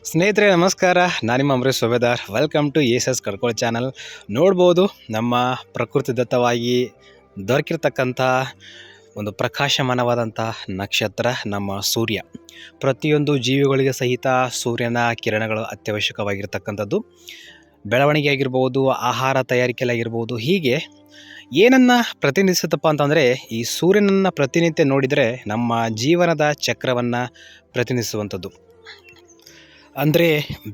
ಸ್ನೇಹಿತರೆ, ನಮಸ್ಕಾರ. ನಾನು ನಿಮ್ಮ Ambarish Subedar. Welcome to S S Kadkol channel ನೋಡ್ಬೋದು, ನಮ್ಮ ಪ್ರಕೃತಿ ದತ್ತವಾಗಿ ದೊರಕಿರ್ತಕ್ಕಂಥ ಒಂದು ಪ್ರಕಾಶಮಾನವಾದಂಥ ನಕ್ಷತ್ರ, ನಮ್ಮ ಸೂರ್ಯ. ಪ್ರತಿಯೊಂದು ಜೀವಿಗಳಿಗೆ ಸಹಿತ ಸೂರ್ಯನ ಕಿರಣಗಳು ಅತ್ಯವಶ್ಯಕವಾಗಿರ್ತಕ್ಕಂಥದ್ದು. ಬೆಳವಣಿಗೆ ಆಗಿರ್ಬೋದು ಆಹಾರ ತಯಾರಿಕೆಯಲ್ಲಿ ಆಗಿರ್ಬೋದು ಹೀಗೆ ಏನನ್ನು ಪ್ರತಿನಿಧಿಸುತ್ತಪ್ಪ ಅಂತಂದರೆ, ಈ ಸೂರ್ಯನನ್ನು ಪ್ರತಿನಿತ್ಯ ನೋಡಿದರೆ ನಮ್ಮ ಜೀವನದ ಚಕ್ರವನ್ನು ಪ್ರತಿನಿಧಿಸುವಂಥದ್ದು. ಅಂದರೆ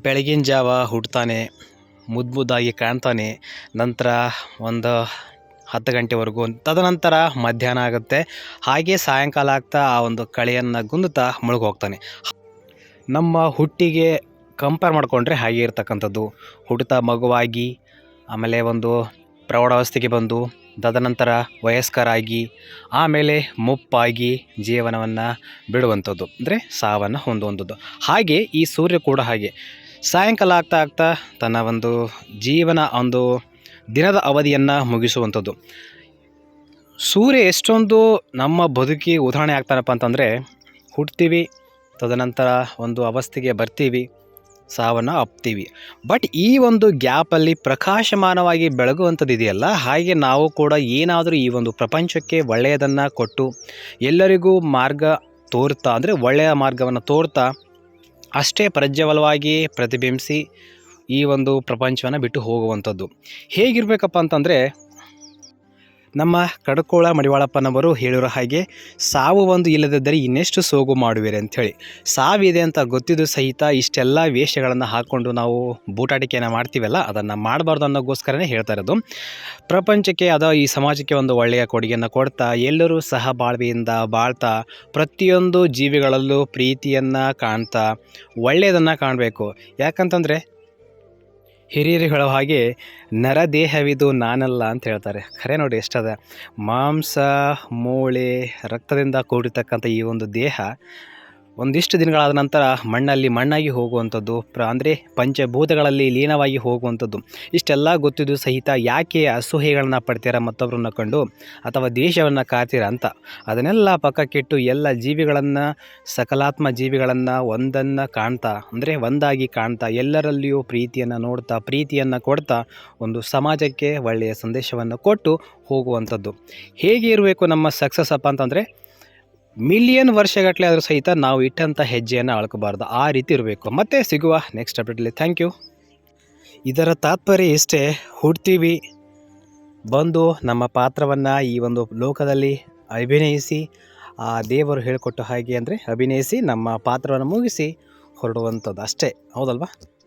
ಬೆಳಗಿನ ಜಾವ ಹುಟ್ಟುತ್ತಾನೆ ಮುದ್ದು ಮುದ್ದಾಗಿ ಕಾಣ್ತಾನೆ, ನಂತರ ಒಂದು ಹತ್ತು ಗಂಟೆವರೆಗೂ ತದನಂತರ ಮಧ್ಯಾಹ್ನ ಆಗುತ್ತೆ. ಹಾಗೆ ಸಾಯಂಕಾಲ ಆಗ್ತಾ ಆ ಒಂದು ಕಳೆಯನ್ನು ಗುಂದುತ್ತಾ ಮುಳುಗೋಗ್ತಾನೆ ನಮ್ಮ ಹುಟ್ಟಿಗೆ ಕಂಪೇರ್ ಮಾಡಿಕೊಂಡ್ರೆ ಹಾಗೆ ಇರ್ತಕ್ಕಂಥದ್ದು. ಹುಟ್ಟುತ್ತಾ ಮಗುವಾಗಿ ಆಮೇಲೆ ಒಂದು ಪ್ರೌಢಾವಸ್ಥೆಗೆ ಬಂದು ತದನಂತರ ವಯಸ್ಕರಾಗಿ, ಆಮೇಲೆ ಮುಪ್ಪಾಗಿ ಜೀವನವನ್ನು ಬಿಡುವಂಥದ್ದು. ಅಂದರೆ ಸಾವನ್ನು ಹೊಂದುವಂಥದ್ದು. ಹಾಗೆ ಈ ಸೂರ್ಯ ಕೂಡ ಹಾಗೆ. ಸಾಯಂಕಾಲ ಆಗ್ತಾ ಆಗ್ತಾ ತನ್ನ ಒಂದು ಜೀವನ, ಒಂದು ದಿನದ ಅವಧಿಯನ್ನು ಮುಗಿಸುವಂಥದ್ದು. ಸೂರ್ಯ ಎಷ್ಟೊಂದು ನಮ್ಮ ಬದುಕಿಗೆ ಉದಾಹರಣೆ ಆಗ್ತಾನಪ್ಪ ಅಂತಂದರೆ ಹುಟ್ತೀವಿ, ತದನಂತರ ಒಂದು ಅವಸ್ಥೆಗೆ ಬರ್ತೀವಿ ಸಾವನ್ನು ಅಪ್ತೀವಿ. ಬಟ್ ಈ ಒಂದು ಗ್ಯಾಪಲ್ಲಿ ಪ್ರಕಾಶಮಾನವಾಗಿ ಬೆಳಗುವಂಥದ್ದು ಇದೆಯಲ್ಲ, ಹಾಗೆ ನಾವು ಕೂಡ ಏನಾದರೂ ಈ ಒಂದು ಪ್ರಪಂಚಕ್ಕೆ ಒಳ್ಳೆಯದನ್ನು ಕೊಟ್ಟು, ಎಲ್ಲರಿಗೂ ಮಾರ್ಗ ತೋರ್ತಾ, ಅಂದರೆ ಒಳ್ಳೆಯ ಮಾರ್ಗವನ್ನು ತೋರ್ತಾ, ಅಷ್ಟೇ ಪ್ರಜ್ವಲವಾಗಿ ಪ್ರತಿಬಿಂಬಿಸಿ ಈ ಒಂದು ಪ್ರಪಂಚವನ್ನು ಬಿಟ್ಟು ಹೋಗುವಂಥದ್ದು. ಹೇಗಿರಬೇಕಪ್ಪ ಅಂತಂದರೆ ನಮ್ಮ ಕಡಕೋಳ ಮಡಿವಾಳಪ್ಪನವರು ಹೇಳಿರೋ ಹಾಗೆ, ಸಾವು ಒಂದು ಇಲ್ಲದಿದ್ದರೆ ಇನ್ನೆಷ್ಟು ಸೋಗು ಮಾಡುವಿರಿ ಅಂಥೇಳಿ. ಸಾವಿದೆ ಅಂತ ಗೊತ್ತಿದ್ದು ಸಹಿತ ಇಷ್ಟೆಲ್ಲ ವೇಷಗಳನ್ನು ಹಾಕ್ಕೊಂಡು ನಾವು ಬೂಟಾಟಿಕೆಯನ್ನು ಮಾಡ್ತೀವಲ್ಲ, ಅದನ್ನು ಮಾಡಬಾರ್ದು ಅನ್ನೋಗೋಸ್ಕರನೇ ಹೇಳ್ತಾ ಇರೋದು. ಪ್ರಪಂಚಕ್ಕೆ ಅದ ಈ ಸಮಾಜಕ್ಕೆ ಒಂದು ಒಳ್ಳೆಯ ಕೊಡುಗೆಯನ್ನು ಕೊಡ್ತಾ, ಎಲ್ಲರೂ ಸಹ ಬಾಳ್ವೆಯಿಂದ ಬಾಳ್ತಾ, ಪ್ರತಿಯೊಂದು ಜೀವಿಗಳಲ್ಲೂ ಪ್ರೀತಿಯನ್ನು ಕಾಣ್ತಾ, ಒಳ್ಳೆಯದನ್ನು ಕಾಣಬೇಕು. ಯಾಕಂತಂದರೆ ಹಿರಿಯರು ಹೇಳೋ ಹಾಗೆ ನರದೇಹವಿದು ನಾನಲ್ಲ ಅಂತ ಹೇಳ್ತಾರೆ. ಖರೆ ನೋಡಿ ಎಷ್ಟದ. ಮಾಂಸ, ಮೂಳೆ, ರಕ್ತದಿಂದ ಕೂಡಿರ್ತಕ್ಕಂಥ ಈ ಒಂದು ದೇಹ ಒಂದಿಷ್ಟು ದಿನಗಳಾದ ನಂತರ ಮಣ್ಣಲ್ಲಿ ಮಣ್ಣಾಗಿ ಹೋಗುವಂಥದ್ದು, ಪ್ರ, ಅಂದರೆ ಪಂಚಭೂತಗಳಲ್ಲಿ ಲೀನವಾಗಿ ಹೋಗುವಂಥದ್ದು, ಇಷ್ಟೆಲ್ಲ ಗೊತ್ತಿದ್ದು ಸಹಿತ ಯಾಕೆ ಅಸೂಹೆಗಳನ್ನು ಪಡ್ತೀರಾ ಮತ್ತೊಬ್ಬರನ್ನು ಕಂಡು, ಅಥವಾ ದ್ವೇಷವನ್ನು ಕಾತೀರಾ ಅಂತ. ಅದನ್ನೆಲ್ಲ ಪಕ್ಕಕ್ಕಿಟ್ಟು ಎಲ್ಲ ಜೀವಿಗಳನ್ನು, ಸಕಲಾತ್ಮ ಜೀವಿಗಳನ್ನು ಒಂದನ್ನು ಕಾಣ್ತಾ, ಅಂದರೆ ಒಂದಾಗಿ ಕಾಣ್ತಾ, ಎಲ್ಲರಲ್ಲಿಯೂ ಪ್ರೀತಿಯನ್ನು ನೋಡ್ತಾ, ಪ್ರೀತಿಯನ್ನು ಕೊಡ್ತಾ, ಒಂದು ಸಮಾಜಕ್ಕೆ ಒಳ್ಳೆಯ ಸಂದೇಶವನ್ನು ಕೊಟ್ಟು ಹೋಗುವಂಥದ್ದು. ಹೇಗೆ ಇರಬೇಕು ನಮ್ಮ ಸಕ್ಸಸ್ ಅಪ್ಪ ಅಂತಂದರೆ ಮಿಲಿಯನ್ ವರ್ಷಗಟ್ಟಲೆ ಆದರೂ ಸಹಿತ ನಾವು ಇಟ್ಟಂಥ ಹೆಜ್ಜೆಯನ್ನು ಅಳ್ಕೋಬಾರ್ದು. ಆ ರೀತಿ ಇರಬೇಕು. ಮತ್ತೆ ಸಿಗುವ ನೆಕ್ಸ್ಟ್ ಅಪ್ಡೇಟಲ್ಲಿ ಥ್ಯಾಂಕ್ ಯು ಇದರ ತಾತ್ಪರ್ಯ ಇಷ್ಟೇ. ಹುಡ್ತೀವಿ. ಬಂದು ನಮ್ಮ ಪಾತ್ರವನ್ನು ಈ ಒಂದು ಲೋಕದಲ್ಲಿ ಅಭಿನಯಿಸಿ, ಆ ದೇವರು ಹೇಳಿಕೊಟ್ಟ ಹಾಗೆ ಅಂದರೆ ಅಭಿನಯಿಸಿ, ನಮ್ಮ ಪಾತ್ರವನ್ನು ಮುಗಿಸಿ ಹೊರಡುವಂಥದ್ದು ಅಷ್ಟೇ. ಹೌದಲ್ವಾ?